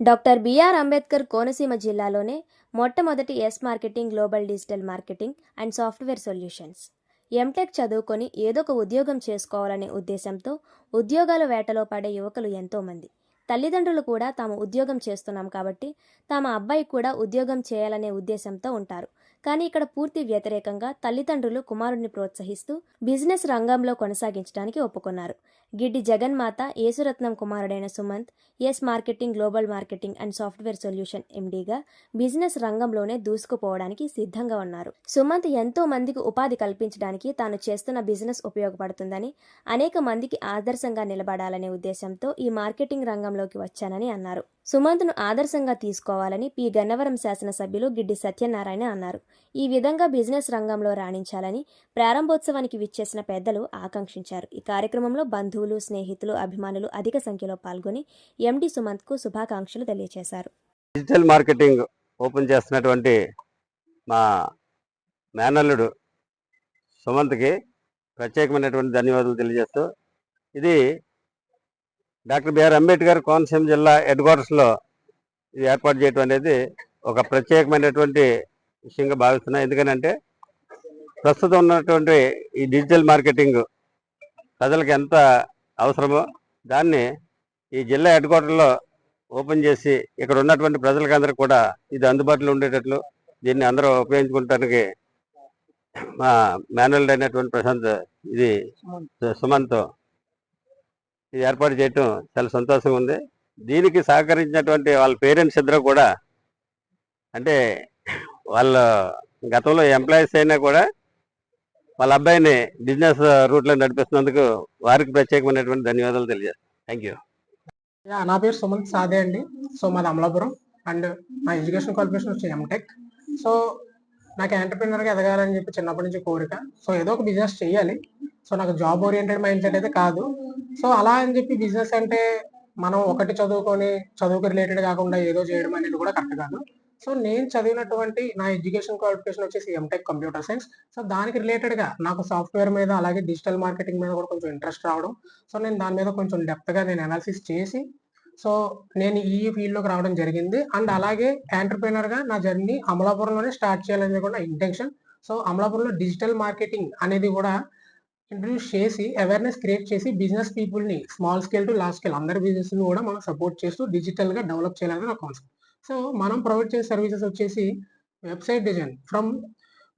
Doctor BR Ambedkar Konaseema జిల్లాలోనే మొట్టమొదటి S marketing global digital marketing and software solutions. M Tech చదువుకొని ఏదో ఒక ఉద్యోగం చేసుకోవాలనే ఉద్దేశంతో ఉద్యోగాల వేటలో పడే యువకులు ఎంతోమంది. తల్లిదండ్రులు కూడా తాము ఉద్యోగం చేస్తున్నాం కాబట్టి తమ అబ్బాయి కూడా ఉద్యోగం చేయాలనే ఉద్దేశంతో ఉంటారు. కానీ ఇక్కడ పూర్తి వ్యతిరేకంగా తల్లిదండ్రులు కుమారుడిని ప్రోత్సహిస్తూ బిజినెస్ రంగంలో కొనసాగించడానికి ఒప్పుకున్నారు. గిడ్డి జగన్మాత యేసురత్నం కుమారుడైన Sumanth S marketing global marketing and software solution ఎండీగా business రంగంలోనే దూసుకుపోవడానికి సిద్ధంగా ఉన్నారు. సుమంత్ ఎంతో మందికి ఉపాధి కల్పించడానికి తాను చేస్తున్న బిజినెస్ ఉపయోగపడుతుందని అనేక మందికి ఆదర్శంగా నిలబడాలనే ఉద్దేశంతో ఈ మార్కెటింగ్ రంగంలోకి వచ్చానని అన్నారు. సుమంత్ను ఆదర్శంగా తీసుకోవాలని పి. గన్నవరం శాసనసభ్యులు గిడ్డి సత్యనారాయణ అన్నారు. ఈ విధంగా బిజినెస్ రంగంలో రాణించాలని ప్రారంభోత్సవానికి విచ్చేసిన పెద్దలు ఆకాంక్షించారు. ఈ కార్యక్రమంలో బంధువులు స్నేహితులు అభిమానులు అధిక సంఖ్యలో పాల్గొని ఎండి సుమంత్కు శుభాకాంక్షలు తెలియజేశారు డిజిటల్ మార్కెటింగ్ ఓపెన్ చేస్తున్నటువంటి మా మేనల్లుడు సుమంత్కి ప్రత్యేకమైనటువంటి ధన్యవాదాలు తెలియజేస్తూ ఇది డాక్టర్ బిఆర్ అంబేద్కర్ కోనసీమ జిల్లా హెడ్ క్వార్టర్స్లో ఇది ఏర్పాటు చేయడం అనేది ఒక ప్రత్యేకమైనటువంటి విషయంగా భావిస్తున్నాను ఎందుకనంటే ప్రస్తుతం ఉన్నటువంటి ఈ డిజిటల్ మార్కెటింగ్ ప్రజలకు ఎంత అవసరమో దాన్ని ఈ జిల్లా హెడ్ క్వార్టర్లో ఓపెన్ చేసి ఇక్కడ ఉన్నటువంటి ప్రజలకందరూ కూడా ఇది అందుబాటులో ఉండేటట్లు దీన్ని అందరూ ఉపయోగించుకోవటానికి మా మేనల్డ్ అయినటువంటి ప్రశాంత్ ఇది సుమంత్ ఇది ఏర్పాటు చేయటం చాలా సంతోషంగా ఉంది. దీనికి సహకరించినటువంటి వాళ్ళ పేరెంట్స్ ఇద్దరు కూడా అంటే వాళ్ళ గతంలో ఎంప్లాయీస్ అయినా కూడా వాళ్ళ అబ్బాయిని బిజినెస్ రూట్లో నడిపిస్తున్నందుకు వారికి ప్రత్యేకమైనటువంటి ధన్యవాదాలు తెలియజేస్తాను థ్యాంక్ యూ యా నా పేరు సుమంత్ సాదే అండి. సో మాది అమలాపురం అండ్ నా ఎడ్యుకేషన్ క్వాలిఫికేషన్ వచ్చి ఎంటెక్ సో నాకు ఎంటర్ప్రినర్గా ఎదగాలని చెప్పి చిన్నప్పటి నుంచి కోరిక. సో ఏదో ఒక బిజినెస్ చేయాలి సో నాకు జాబ్ ఓరియంటెడ్ మైండ్ సెట్ అయితే కాదు. సో అలా అని చెప్పి బిజినెస్ అంటే మనం ఒకటి చదువుకొని చదువుకు రిలేటెడ్ కాకుండా ఏదో చేయడం అనేది కూడా కరెక్ట్ కాదు. సో నేను చదివినటువంటి నా ఎడ్యుకేషన్ క్వాలిఫికేషన్ వచ్చేసి M Tech computer science so దానికి రిలేటెడ్గా నాకు సాఫ్ట్వేర్ మీద అలాగే డిజిటల్ మార్కెటింగ్ మీద కూడా కొంచెం ఇంట్రెస్ట్ రావడం. సో నేను దాని మీద కొంచెం డెప్త్గా నేను అనాలిసిస్ చేసి సో నేను ఈ ఫీల్డ్లోకి రావడం జరిగింది. అండ్ అలాగే ఎంటర్ప్రినర్గా నా జర్నీ అమలాపురంలోనే స్టార్ట్ చేయాలనేది కూడా ఇంటెన్షన్ సో అమలాపురంలో డిజిటల్ మార్కెటింగ్ అనేది కూడా ఇంట్రడ్యూస్ చేసి అవేర్నెస్ క్రియేట్ చేసి బిజినెస్ పీపుల్ని small scale to large scale అందరి బిజినెస్ని కూడా మనం సపోర్ట్ చేస్తూ డిజిటల్గా డెవలప్ చేయాలని నా కాన్సెప్ట్ సో మనం ప్రొవైడ్ చేసే సర్వీసెస్ వచ్చేసి website design from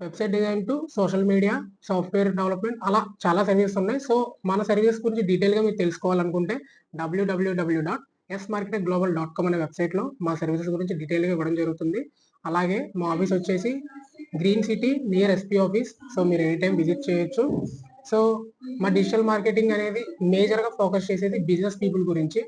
website design to social media software development అలా చాలా సర్వీసెస్ ఉన్నాయి. సో మన సర్వీసెస్ గురించి డీటెయిల్గా మీరు తెలుసుకోవాలనుకుంటే డబ్ల్యూడబ్ల్యూడబ్ల్యూ dot S market global dot com అనే వెబ్సైట్లో మా సర్వీసెస్ గురించి డీటెయిల్గా ఇవ్వడం జరుగుతుంది. అలాగే మా ఆఫీస్ వచ్చేసి green city near SP office so మీరు ఎనీ టైం విజిట్ చేయొచ్చు. సో మా డిజిటల్ మార్కెటింగ్ అనేది మేజర్గా ఫోకస్ చేసేది బిజినెస్ పీపుల్ గురించి.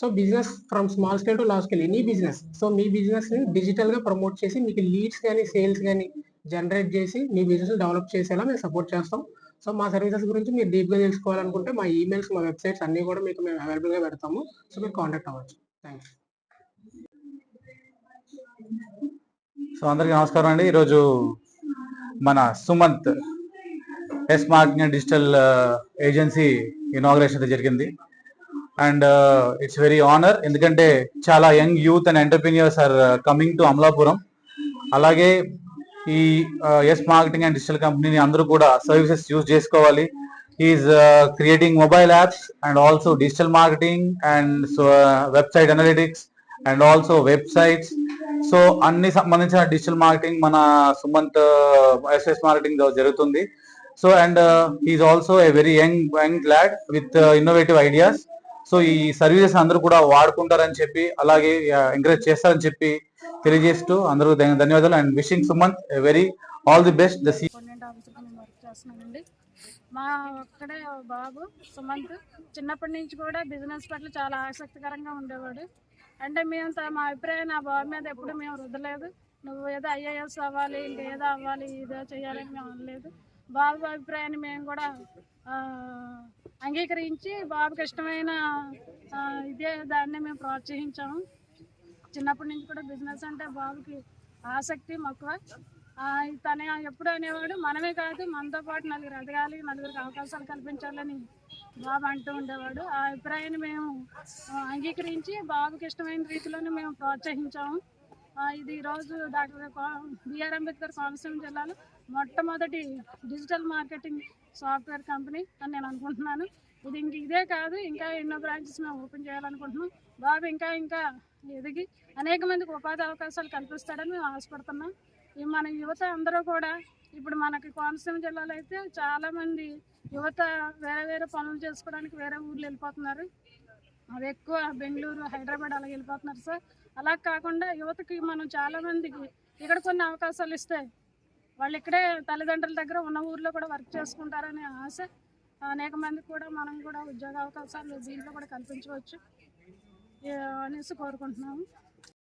So business from small scale to large scale any business so మీ బిజినెస్ని డిజిటల్గా ప్రమోట్ చేసి మీకు లీడ్స్ కానీ సేల్స్ కానీ జనరేట్ చేసి మీ బిజినెస్ డెవలప్ చేసేలా మేము సపోర్ట్ చేస్తాం. సో మా సర్వీసెస్ గురించి మీరు డీప్గా తెలుసుకోవాలనుకుంటే మా ఈమెయిల్స్ మా వెబ్సైట్స్ అన్ని కూడా మీకు మేము అవైలబుల్గా పెడతాము. సో మీరు కాంటాక్ట్ అవ్వచ్చు. థ్యాంక్ సో అందరికీ నమస్కారం అండి. ఈరోజు మన Sumanth S marketing digital agency inauguration అయితే జరిగింది. అండ్ ఇట్స్ వెరీ ఆనర్ ఎందుకంటే చాలా young youth and entrepreneurs are uh, coming to Amalapuram. అలాగే ఈ ఎస్ మార్కెటింగ్ అండ్ డిజిటల్ కంపెనీని అందరూ కూడా సర్వీసెస్ యూజ్ చేసుకోవాలి. Is creating mobile apps and also digital marketing and website analytics and also websites so అన్ని సంబంధించిన డిజిటల్ మార్కెటింగ్ మన Sumanth uh, SS marketing జరుగుతుంది. So and is also a very young young glad with innovative ideas so ఈ services అందరూ కూడా వాడుకుంటారని చెప్పి అలాగే encourage చేస్తారని చెప్పి తెలియజేస్తూ అందరూ ధన్యవాదాలు. And wishing Sumanth very all the best the నేను వర్క్ చేస్తున్నానండి. మా ఒక్కడే బాబు సుమంత్. చిన్నప్పటి నుంచి కూడా బిజినెస్ పట్ల చాలా ఆసక్తికరంగా ఉండేవాడు. అంటే మేము మా అభిప్రాయం నా బాబు మీద ఎప్పుడు మేము రుద్దలేదు. నువ్వు ఏదో ఐఏఎస్ అవ్వాలి ఇంకేదో అవ్వాలి ఇదో చేయాలని మేము అనలేదు. బాబు అభిప్రాయాన్ని మేము కూడా అంగీకరించి బాబుకి ఇష్టమైన ఇదే దాన్ని మేము ప్రోత్సహించాము. చిన్నప్పటి నుంచి కూడా బిజినెస్ అంటే బాబుకి ఆసక్తి మక్కువ. తన ఎప్పుడు అనేవాడు మనమే కాదు మనతో పాటు నలుగురు ఎదగాలి నలుగురికి అవకాశాలు కల్పించాలని బాబు అంటూ ఉండేవాడు. ఆ అభిప్రాయాన్ని మేము అంగీకరించి బాబుకి ఇష్టమైన రీతిలోనే మేము ప్రోత్సహించాము. ఇది ఈరోజు డాక్టర్ బిఆర్ అంబేద్కర్ కోనసీమ జిల్లాలో మొట్టమొదటి డిజిటల్ మార్కెటింగ్ సాఫ్ట్వేర్ కంపెనీ అని నేను అనుకుంటున్నాను. ఇది ఇంక ఇదే కాదు ఇంకా ఎన్నో బ్రాంచెస్ మేము ఓపెన్ చేయాలనుకుంటున్నాం. బాబు ఇంకా ఇంకా ఎదిగి అనేక మందికి ఉపాధి అవకాశాలు కల్పిస్తాడని మేము ఆశపడుతున్నాం. ఈ మన యువత అందరూ కూడా ఇప్పుడు మనకి కోనసీమ జిల్లాలో అయితే చాలామంది యువత వేరే వేరే పనులు చేసుకోవడానికి వేరే ఊర్లు వెళ్ళిపోతున్నారు. అది ఎక్కువ బెంగళూరు హైదరాబాద్ అలా వెళ్ళిపోతున్నారు సార్. అలా కాకుండా యువతకి మనం చాలా మందికి ఇక్కడ కొన్ని అవకాశాలు ఇస్తే వాళ్ళు ఇక్కడే తల్లిదండ్రుల దగ్గర ఉన్న ఊర్లో కూడా వర్క్ చేసుకుంటారనే ఆశ. అనేక మందికి కూడా మనం కూడా ఉద్యోగ అవకాశాలు దీంట్లో కూడా కల్పించవచ్చు. అనేసి కోరుకుంటున్నాము.